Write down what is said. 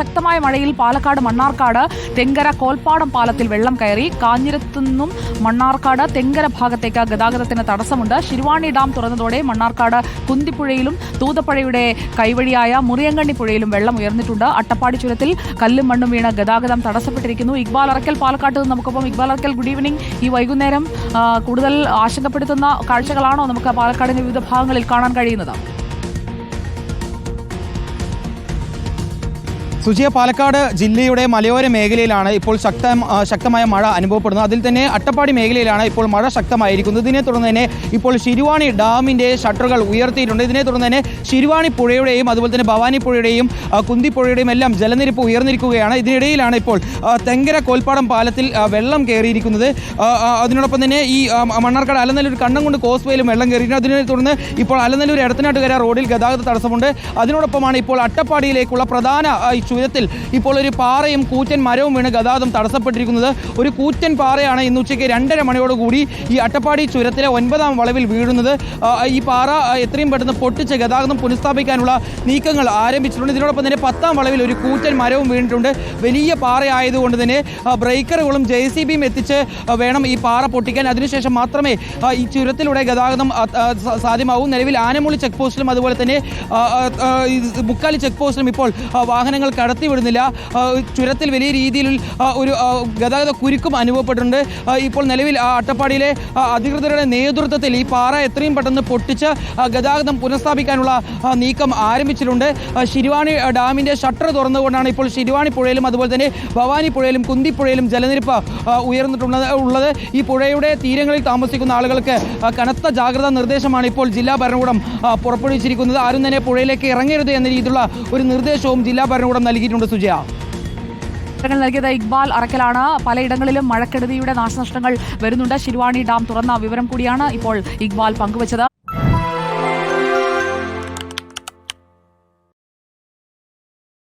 ശക്തമായ മഴയിൽ പാലക്കാട് മണ്ണാർക്കാട് തെങ്കര കോൽപ്പാടം പാലത്തിൽ വെള്ളം കയറി. കാഞ്ഞിരത്തു നിന്നും മണ്ണാർക്കാട് തെങ്കര ഭാഗത്തേക്ക് ഗതാഗതത്തിന് തടസ്സമുണ്ട്. ശിരുവാണി ഡാം തുറന്നതോടെ മണ്ണാർക്കാട് കുന്തിപ്പുഴയിലും തൂതപ്പുഴയുടെ കൈവഴിയായ മുറിയങ്കണ്ണി പുഴയിലും വെള്ളം ഉയർന്നിട്ടുണ്ട്. അട്ടപ്പാടി ചുരത്തിൽ കല്ലും മണ്ണും വീണ് ഗതാഗതം തടസ്സപ്പെട്ടിരിക്കുന്നു. ഇക്ബാൽ അറക്കൽ പാലക്കാട്ട് നിന്ന് നമുക്കൊപ്പം. ഇക്ബാൽ അറക്കൽ ഗുഡ് ഈവനിംഗ് ഈ വൈകുന്നേരം കൂടുതൽ ആശങ്കപ്പെടുത്തുന്ന കാഴ്ചകളാണോ നമുക്ക് പാലക്കാടിന്റെ വിവിധ ഭാഗങ്ങളിൽ കാണാൻ കഴിയുന്നത്? സുജിയ പാലക്കാട് ജില്ലയുടെ മലയോര മേഖലയിലാണ് ഇപ്പോൾ ശക്ത ശക്തമായ മഴ അനുഭവപ്പെടുന്നത്. അതിൽ തന്നെ അട്ടപ്പാടി മേഖലയിലാണ് ഇപ്പോൾ മഴ ശക്തമായിരിക്കുന്നത്. ഇതിനെ തുടർന്ന് തന്നെ ഇപ്പോൾ ശിരുവാണി ഡാമിന്റെ ഷട്ടറുകൾ ഉയർത്തിയിട്ടുണ്ട്. ഇതിനെ തുടർന്ന് തന്നെ ശിരുവാണി പുഴയുടെയും അതുപോലെ തന്നെ ഭവാനി പുഴയുടെയും കുന്തിപ്പുഴയുടെയും കുന്തി എല്ലാം ജലനിരപ്പ് ഉയർന്നിരിക്കുകയാണ്. ഇതിനിടയിലാണ് ഇപ്പോൾ തെങ്കര കോൽപ്പാടം പാലത്തിൽ വെള്ളം കയറിയിരിക്കുന്നത്. അതിനോടൊപ്പം തന്നെ ഈ മണ്ണാർക്കാട് അലനല്ലൂർ കണ്ണം കൊണ്ട് കോസ്വേയിലും വെള്ളം കയറിയിട്ടുണ്ട് അതിനെ തുടർന്ന് ഇപ്പോൾ അലനല്ലൂർ എടത്തനാട്ടുകര റോഡിൽ ഗതാഗത തടസ്സമുണ്ട്. അതിനോടൊപ്പമാണ് ഇപ്പോൾ അട്ടപ്പാടിയിലേക്കുള്ള പ്രധാന ചുരത്തിൽ ഇപ്പോൾ ഒരു പാറയും കൂറ്റൻ മരവും വീണ് ഗതാഗതം തടസ്സപ്പെട്ടിരിക്കുന്നത്. ഒരു കൂറ്റൻ പാറയാണ് ഇന്ന് ഉച്ചയ്ക്ക് രണ്ടര മണിയോടുകൂടി ഈ അട്ടപ്പാടി ചുരത്തിലെ ഒൻപതാം വളവിൽ വീഴുന്നത്. ഈ പാറ എത്രയും പെട്ടെന്ന് പൊട്ടിച്ച് ഗതാഗതം പുനഃസ്ഥാപിക്കാനുള്ള നീക്കങ്ങൾ ആരംഭിച്ചിട്ടുണ്ട്. ഇതിനോടൊപ്പം തന്നെ പത്താം വളവിൽ ഒരു കൂറ്റൻ മരവും വീണിട്ടുണ്ട്. വലിയ പാറയായതുകൊണ്ട് തന്നെ ബ്രേക്കറുകളും ജെ സി ബിയും എത്തിച്ച് വേണം ഈ പാറ പൊട്ടിക്കാൻ. അതിനുശേഷം മാത്രമേ ഈ ചുരത്തിലൂടെ ഗതാഗതം സാധ്യമാവൂ. നിലവിൽ ആനമൂളി ചെക്ക് പോസ്റ്റിലും അതുപോലെ തന്നെ മുക്കാലി ചെക്ക് പോസ്റ്റിലും ഇപ്പോൾ വാഹനങ്ങൾ കടത്തിവിടുന്നില്ല. ചുരത്തിൽ വലിയ രീതിയിൽ ഒരു ഗതാഗത കുരുക്കും അനുഭവപ്പെട്ടിട്ടുണ്ട്. ഇപ്പോൾ നിലവിൽ അട്ടപ്പാടിയിലെ അധികൃതരുടെ നേതൃത്വത്തിൽ ഈ പാറ എത്രയും പെട്ടെന്ന് പൊട്ടിച്ച് ഗതാഗതം പുനഃസ്ഥാപിക്കാനുള്ള നീക്കം ആരംഭിച്ചിട്ടുണ്ട്. ശിരുവാണി ഡാമിന്റെ ഷട്ടർ തുറന്നുകൊണ്ടാണ് ഇപ്പോൾ ശിരുവാണി പുഴയിലും അതുപോലെ തന്നെ ഭവാനി പുഴയിലും കുന്തിപ്പുഴയിലും ജലനിരപ്പ് ഉയർന്നിട്ടുള്ളത് ഉള്ളത്. ഈ പുഴയുടെ തീരങ്ങളിൽ താമസിക്കുന്ന ആളുകൾക്ക് കനത്ത ജാഗ്രതാ നിർദ്ദേശമാണ് ഇപ്പോൾ ജില്ലാ ഭരണകൂടം പുറപ്പെടുവിച്ചിരിക്കുന്നത്. ആരും തന്നെ പുഴയിലേക്ക് ഇറങ്ങരുത് എന്ന രീതിയിലുള്ള ഒരു നിർദ്ദേശവും ജില്ലാ ഭരണകൂടം നൽകിയിട്ടുണ്ട് സുജയ. നൽകിയത് ഇക്ബാൽ അറക്കലാണ്. പലയിടങ്ങളിലും മഴക്കെടുതിയുടെ നാശനഷ്ടങ്ങൾ വരുന്നുണ്ട്. ശിരുവാണി ഡാം തുറന്ന വിവരം കൂടിയാണ് ഇപ്പോൾ ഇക്ബാൽ പങ്കുവച്ചത്.